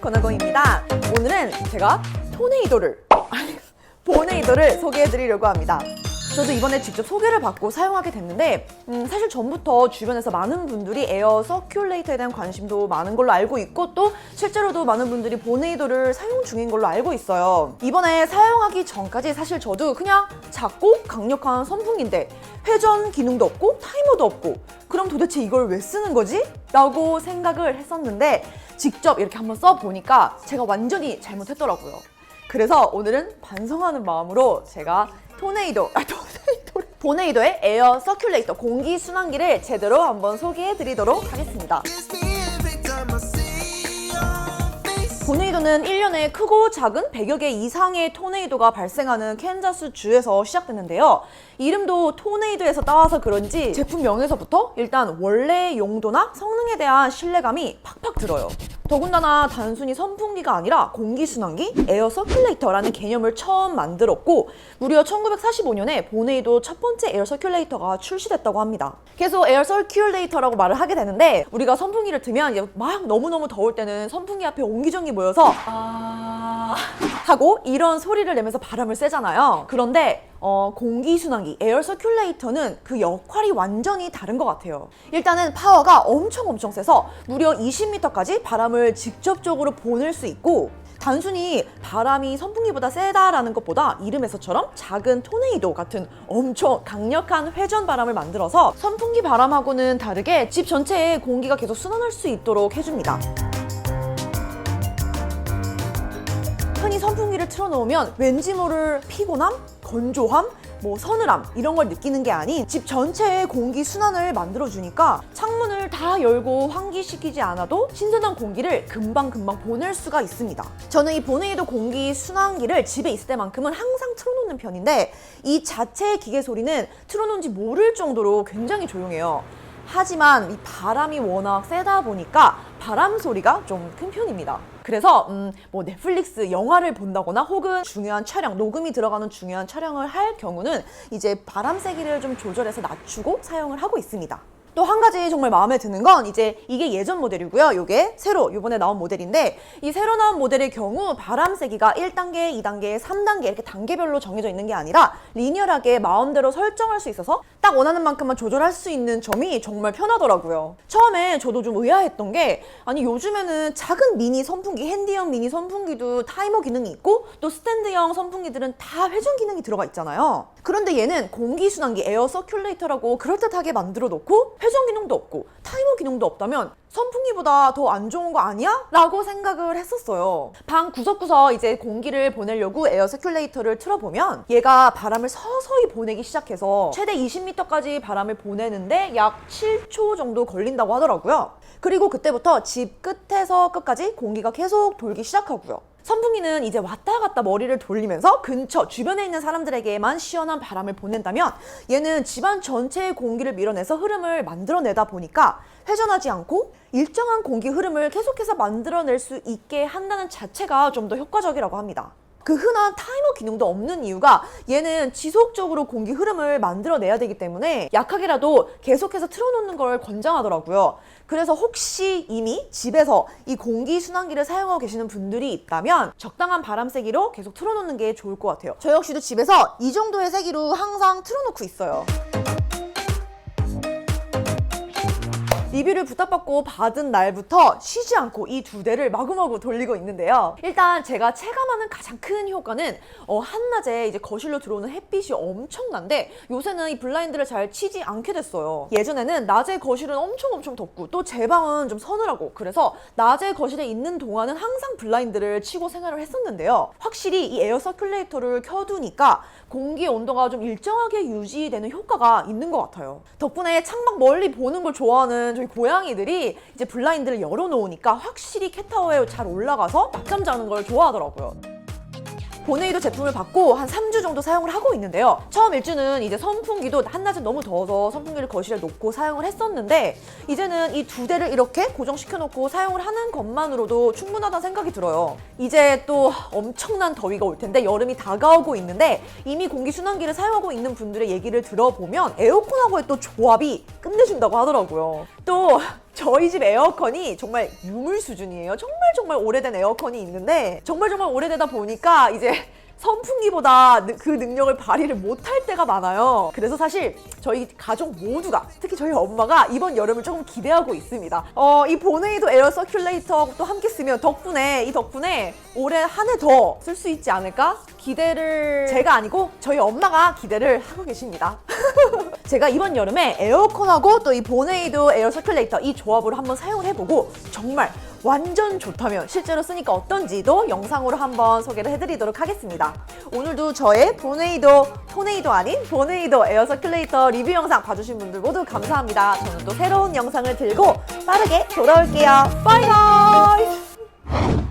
권하공입니다. 오늘은 제가 토네이도를 아니, 보네이도를 소개해드리려고 합니다. 저도 이번에 직접 소개를 받고 사용하게 됐는데 음, 사실 전부터 주변에서 많은 분들이 에어 서큘레이터에 대한 관심도 많은 걸로 알고 있고 또 실제로도 많은 분들이 보네이도를 사용 중인 걸로 알고 있어요. 이번에 사용하기 전까지 사실 저도 그냥 작고 강력한 선풍기인데 회전 기능도 없고 타이머도 없고 그럼 도대체 이걸 왜 쓰는 거지? 라고 생각을 했었는데 직접 이렇게 한번 써보니까 제가 완전히 잘못했더라고요. 그래서 오늘은 반성하는 마음으로 제가 토네이도, 아, 토네이도를, 보네이도의 에어 서큘레이터 공기 순환기를 제대로 한번 소개해 드리도록 하겠습니다. 보네이도는 1년에 크고 작은 100여 개 이상의 토네이도가 발생하는 캔자스 주에서 시작됐는데요. 이름도 토네이도에서 따와서 그런지 제품명에서부터 일단 원래 용도나 성능에 대한 신뢰감이 팍팍 들어요. 더군다나 단순히 선풍기가 아니라 공기순환기, 에어 서큘레이터라는 개념을 처음 만들었고 무려 1945년에 보네이도 첫 번째 에어 서큘레이터가 출시됐다고 합니다. 계속 에어 서큘레이터라고 말을 하게 되는데 우리가 선풍기를 틀면 이제 막 너무너무 더울 때는 선풍기 앞에 옹기종기 모여서 아... 하고 이런 소리를 내면서 바람을 쐬잖아요. 그런데 어, 공기순환기, 에어 서큘레이터는 그 역할이 완전히 다른 것 같아요. 일단은 파워가 엄청 엄청 세서 무려 20m까지 바람을 직접적으로 보낼 수 있고 단순히 바람이 선풍기보다 세다라는 것보다 이름에서처럼 작은 토네이도 같은 엄청 강력한 회전 바람을 만들어서 선풍기 바람하고는 다르게 집 전체에 공기가 계속 순환할 수 있도록 해줍니다. 흔히 선풍기를 틀어놓으면 왠지 모를 피곤함, 건조함, 뭐 서늘함 이런 걸 느끼는 게 아닌 집 전체의 공기 순환을 만들어주니까 창문을 다 열고 환기시키지 않아도 신선한 공기를 금방금방 보낼 수가 있습니다. 저는 이 보네이도 공기 순환기를 집에 있을 때만큼은 항상 틀어놓는 편인데 이 자체의 기계 소리는 틀어놓은지 모를 정도로 굉장히 조용해요. 하지만 이 바람이 워낙 세다 보니까 바람 소리가 좀 큰 편입니다. 그래서 음, 뭐 넷플릭스 영화를 본다거나 혹은 중요한 촬영, 녹음이 들어가는 중요한 촬영을 할 경우는 이제 바람 세기를 좀 조절해서 낮추고 사용을 하고 있습니다. 또 한 가지 정말 마음에 드는 건 이제 이게 예전 모델이고요. 이게 새로 이번에 나온 모델인데 이 새로 나온 모델의 경우 바람 세기가 1단계, 2단계, 3단계 이렇게 단계별로 정해져 있는 게 아니라 리니어하게 마음대로 설정할 수 있어서 딱 원하는 만큼만 조절할 수 있는 점이 정말 편하더라고요. 처음에 저도 좀 의아했던 게 아니 요즘에는 작은 미니 선풍기, 핸디형 미니 선풍기도 타이머 기능이 있고 또 스탠드형 선풍기들은 다 회전 기능이 들어가 있잖아요. 그런데 얘는 공기순환기 에어 서큘레이터라고 그럴듯하게 만들어 놓고 회전 기능도 없고 타이머 기능도 없다면 선풍기보다 더 안 좋은 거 아니야? 라고 생각을 했었어요. 방 구석구석 이제 공기를 보내려고 에어 서큘레이터를 틀어보면 얘가 바람을 서서히 보내기 시작해서 최대 20m까지 바람을 보내는데 약 7초 정도 걸린다고 하더라고요. 그리고 그때부터 집 끝에서 끝까지 공기가 계속 돌기 시작하고요. 선풍기는 이제 왔다 갔다 머리를 돌리면서 근처 주변에 있는 사람들에게만 시원한 바람을 보낸다면 얘는 집안 전체의 공기를 밀어내서 흐름을 만들어내다 보니까 회전하지 않고 일정한 공기 흐름을 계속해서 만들어낼 수 있게 한다는 자체가 좀 더 효과적이라고 합니다. 그 흔한 타이머 기능도 없는 이유가 얘는 지속적으로 공기 흐름을 만들어내야 되기 때문에 약하게라도 계속해서 틀어놓는 걸 권장하더라고요. 그래서 혹시 이미 집에서 이 공기 순환기를 사용하고 계시는 분들이 있다면 적당한 바람 세기로 계속 틀어놓는 게 좋을 것 같아요. 저 역시도 집에서 이 정도의 세기로 항상 틀어놓고 있어요. 리뷰를 부탁받고 받은 날부터 쉬지 않고 이 두 대를 마구마구 돌리고 있는데요. 일단 제가 체감하는 가장 큰 효과는 어, 한낮에 이제 거실로 들어오는 햇빛이 엄청난데 요새는 이 블라인드를 잘 치지 않게 됐어요. 예전에는 낮에 거실은 엄청 엄청 덥고 또 제 방은 좀 서늘하고 그래서 낮에 거실에 있는 동안은 항상 블라인드를 치고 생활을 했었는데요. 확실히 이 에어 서큘레이터를 켜두니까 공기 온도가 좀 일정하게 유지되는 효과가 있는 것 같아요. 덕분에 창밖 멀리 보는 걸 좋아하는 고양이들이 이제 블라인드를 열어놓으니까 확실히 캣타워에 잘 올라가서 낮잠 자는 걸 좋아하더라고요. 보네이도 제품을 받고 한 3주 정도 사용을 하고 있는데요. 처음 일주는 이제 선풍기도 한낮에 너무 더워서 선풍기를 거실에 놓고 사용을 했었는데 이제는 이 두 대를 이렇게 고정시켜 놓고 사용을 하는 것만으로도 충분하다는 생각이 들어요. 이제 또 엄청난 더위가 올 텐데 여름이 다가오고 있는데 이미 공기순환기를 사용하고 있는 분들의 얘기를 들어보면 에어컨하고의 또 조합이 끝내준다고 하더라고요. 또 저희 집 에어컨이 정말 유물 수준이에요. 정말 정말 오래된 에어컨이 있는데 정말 정말 오래되다 보니까 이제 선풍기보다 느- 그 능력을 발휘를 못할 때가 많아요. 그래서 사실 저희 가족 모두가 특히 저희 엄마가 이번 여름을 조금 기대하고 있습니다. 어, 이 보네이도 에어 서큘레이터 또 함께 쓰면 덕분에 이 덕분에 올해 한 해 더 쓸 수 있지 않을까? 기대를 제가 아니고 저희 엄마가 기대를 하고 계십니다. 제가 이번 여름에 에어컨하고 또 이 보네이도 에어 서큘레이터 이 조합으로 한번 사용을 해보고 정말 완전 좋다면 실제로 쓰니까 어떤지도 영상으로 한번 소개를 해드리도록 하겠습니다. 오늘도 저의 보네이도 토네이도 아닌 보네이도 에어 서큘레이터 리뷰 영상 봐주신 분들 모두 감사합니다. 저는 또 새로운 영상을 들고 빠르게 돌아올게요. 바이바이!